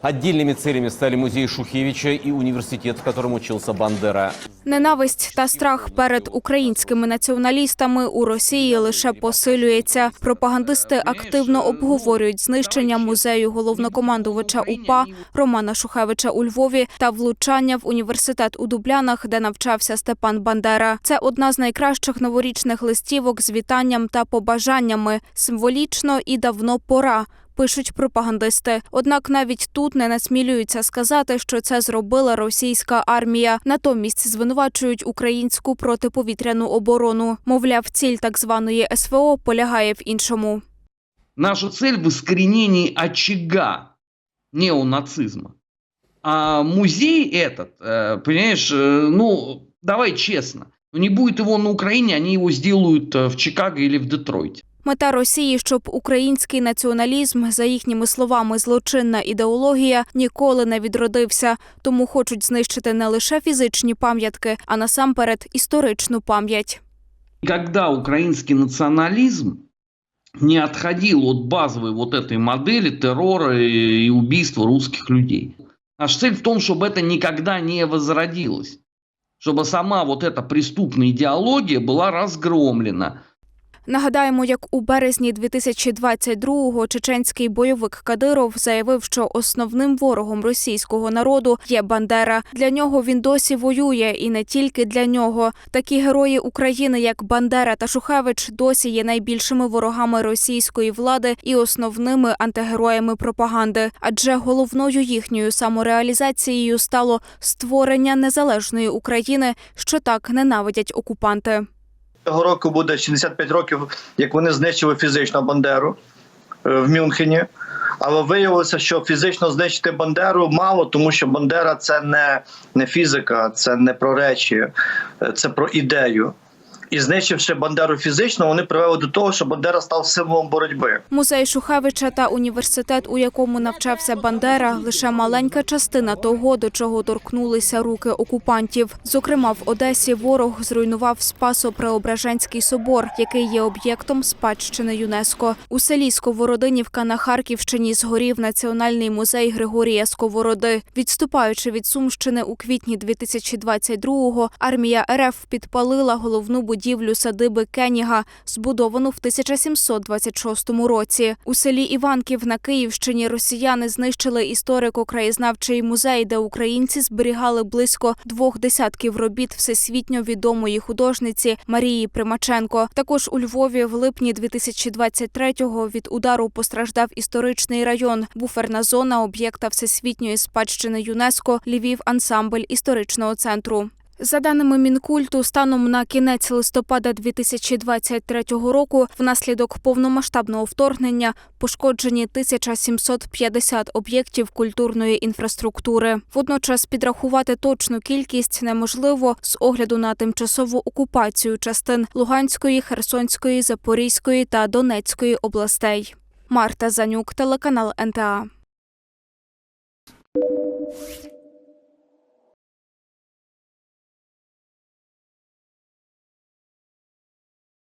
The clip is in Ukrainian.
Отдельными целями стали музей Шухевича и университет, в котором учился Бандера. Ненависть та страх перед українськими націоналістами у Росії лише посилюється. Пропагандисти активно обговорюють знищення музею головнокомандувача УПА Романа Шухевича у Львові та влучання в університет у Дублянах, де навчався Степан Бандера. Це одна з найкращих новорічних листівок з вітанням та побажаннями. Символічно і давно пора Пишуть пропагандисти. Однак навіть тут не насмілюються сказати, що це зробила російська армія. Натомість звинувачують українську протиповітряну оборону. Мовляв, ціль так званої СВО полягає в іншому. Наша цель в искоренении очага неонацизма. А музей этот, э, понимаешь, э, ну, давай честно, ну, не будет его на Украине, они его сделают э, в Чикаго или в Детройте. Мета Росії, щоб український націоналізм, за їхніми словами, злочинна ідеологія ніколи не відродився. Тому хочуть знищити не лише фізичні пам'ятки, а насамперед історичну пам'ять. Когда украинский национализм не отходил от базовой вот этой модели террора и и убийства русских людей. Наша цель в том, чтобы это никогда не возродилось. Чтобы сама вот эта преступная идеология была разгромлена. Нагадаємо, як у березні 2022-го чеченський бойовик Кадиров заявив, що основним ворогом російського народу є Бандера. Для нього він досі воює, і не тільки для нього. Такі герої України, як Бандера та Шухевич, досі є найбільшими ворогами російської влади і основними антигероями пропаганди. Адже головною їхньою самореалізацією стало створення незалежної України, що так ненавидять окупанти. Цього року буде 65 років, як вони знищили фізично Бандеру е, в Мюнхені. Але виявилося, що фізично знищити Бандеру мало, тому що Бандера це не, не фізика, це не про речі, е, це про ідею. І знищивши Бандеру фізично, вони привели до того, що Бандера став символом боротьби. Музей Шухевича та університет, у якому навчався Бандера, лише маленька частина того, до чого торкнулися руки окупантів. Зокрема, в Одесі ворог зруйнував Спасо-Преображенський собор, який є об'єктом спадщини ЮНЕСКо. У селі Сковородинівка на Харківщині згорів національний музей Григорія Сковороди. Відступаючи від Сумщини у квітні 2022-го, армія РФ підпалила головну будівлю садиби Кеніга, збудовану в 1726 році. У селі Іванків на Київщині росіяни знищили історико-краєзнавчий музей, де українці зберігали близько двох десятків робіт всесвітньо відомої художниці Марії Примаченко. Також у Львові в липні 2023-го від удару постраждав історичний район, буферна зона об'єкта всесвітньої спадщини ЮНЕСКо Львів ансамбль історичного центру. За даними Мінкульту, станом на кінець листопада 2023 року, внаслідок повномасштабного вторгнення пошкоджені 1750 об'єктів культурної інфраструктури. Водночас підрахувати точну кількість неможливо з огляду на тимчасову окупацію частин Луганської, Херсонської, Запорізької та Донецької областей. Марта Занюк, телеканал НТА.